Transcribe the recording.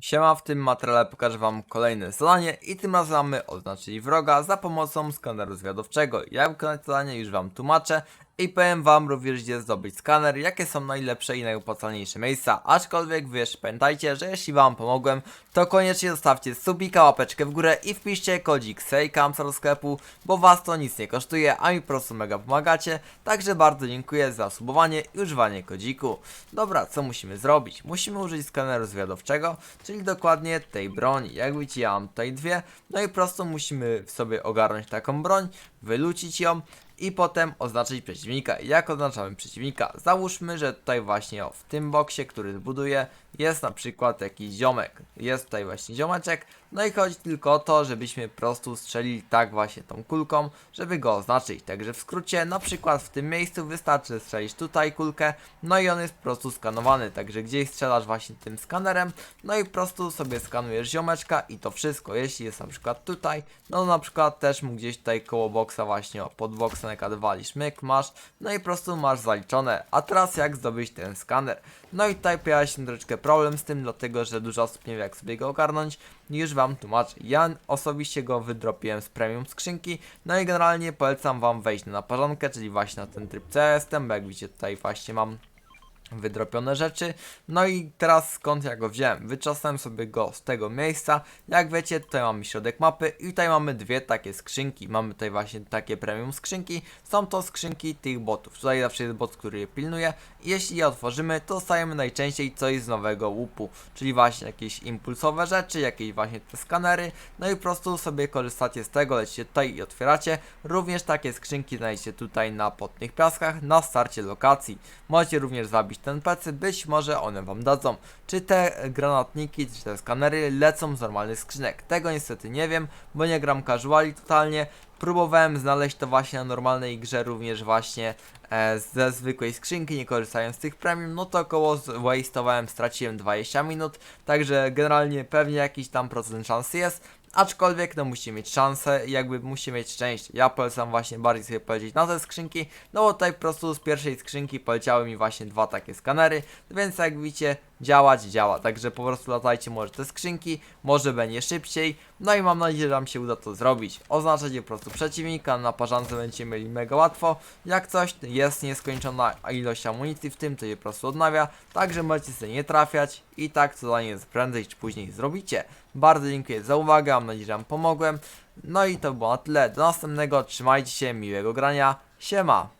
Siema, w tym materiale pokażę wam kolejne zadanie i tym razem mamy oznaczyć wroga za pomocą skaneru zwiadowczego. Jak wykonać zadanie już wam tłumaczę i powiem wam również gdzie zdobyć skaner, jakie są najlepsze i najopłacalniejsze miejsca. Aczkolwiek jeszcze pamiętajcie, że jeśli wam pomogłem, to koniecznie zostawcie subika, łapeczkę w górę i wpiszcie kodzik SEJKAMSA do sklepu, bo was to nic nie kosztuje, a mi po prostu mega pomagacie. Także bardzo dziękuję za subowanie i używanie kodziku. Dobra, co musimy zrobić? Musimy użyć skaneru zwiadowczego, czyli dokładnie tej broni. Jak widzicie, ja mam tutaj dwie, no i po prostu musimy sobie ogarnąć taką broń, wylucić ją i potem oznaczyć przeciwnika. Jak oznaczamy przeciwnika? Załóżmy, że tutaj właśnie o, w tym boksie, który zbuduję, jest na przykład jakiś ziomek. Jest tutaj właśnie ziomeczek, no i chodzi tylko o to, żebyśmy po prostu strzelili tak właśnie tą kulką, żeby go oznaczyć. Także w skrócie, na przykład w tym miejscu wystarczy strzelić tutaj kulkę, no i on jest po prostu skanowany. Także gdzieś strzelasz właśnie tym skanerem, no i po prostu sobie skanujesz ziomeczka i to wszystko. Jeśli jest na przykład tutaj, no na przykład też mu gdzieś tutaj koło boksa właśnie, o, pod boksem jak walisz myk masz, no i po prostu masz zaliczone. A teraz jak zdobyć ten skaner? No i tutaj pojawia się troszeczkę problem z tym, dlatego że dużo osób nie wie jak sobie go ogarnąć. Już wam tłumaczę. Ja osobiście go wydropiłem z premium skrzynki, no i generalnie polecam wam wejść na naparzankę, czyli właśnie na ten tryb CSM, bo jak widzicie tutaj właśnie mam wydropione rzeczy. No i teraz skąd ja go wziąłem? Wyczasnąłem sobie go z tego miejsca. Jak wiecie, tutaj mamy środek mapy i tutaj mamy dwie takie skrzynki. Mamy tutaj właśnie takie premium skrzynki. Są to skrzynki tych botów. Tutaj zawsze jest bot, który je pilnuje. Jeśli je otworzymy, to dostajemy najczęściej coś z nowego łupu. Czyli właśnie jakieś impulsowe rzeczy, jakieś właśnie te skanery. No i po prostu sobie korzystacie z tego, lecicie tutaj i otwieracie. Również takie skrzynki znajdziecie tutaj na potnych piaskach na starcie lokacji. Możecie również zabić ten PC, być może one wam dadzą. Czy te granatniki, czy te skanery lecą z normalnych skrzynek? Tego niestety nie wiem, bo nie gram casuali totalnie. Próbowałem znaleźć to właśnie na normalnej grze również właśnie e, ze zwykłej skrzynki, nie korzystając z tych premium, no to około wastowałem, straciłem 20 minut, także generalnie pewnie jakiś tam procent szansy jest, aczkolwiek no musi mieć szansę jakby musi mieć szczęście. Ja polecam właśnie bardziej sobie polecieć na te skrzynki, no bo tutaj po prostu z pierwszej skrzynki poleciały mi właśnie dwa takie skanery, więc jak widzicie działać działa, także po prostu latajcie może te skrzynki, może będzie szybciej, no i mam nadzieję, że wam się uda to zrobić. Oznaczacie po prostu przeciwnika, na parzance będziecie mieli mega łatwo, jak coś jest nieskończona ilość amunicji w tym, to je po prostu odnawia, także możecie sobie nie trafiać i tak co zadanie prędzej czy później zrobicie. Bardzo dziękuję za uwagę, mam nadzieję, że wam pomogłem, no i to było na tyle, do następnego, trzymajcie się, miłego grania, siema!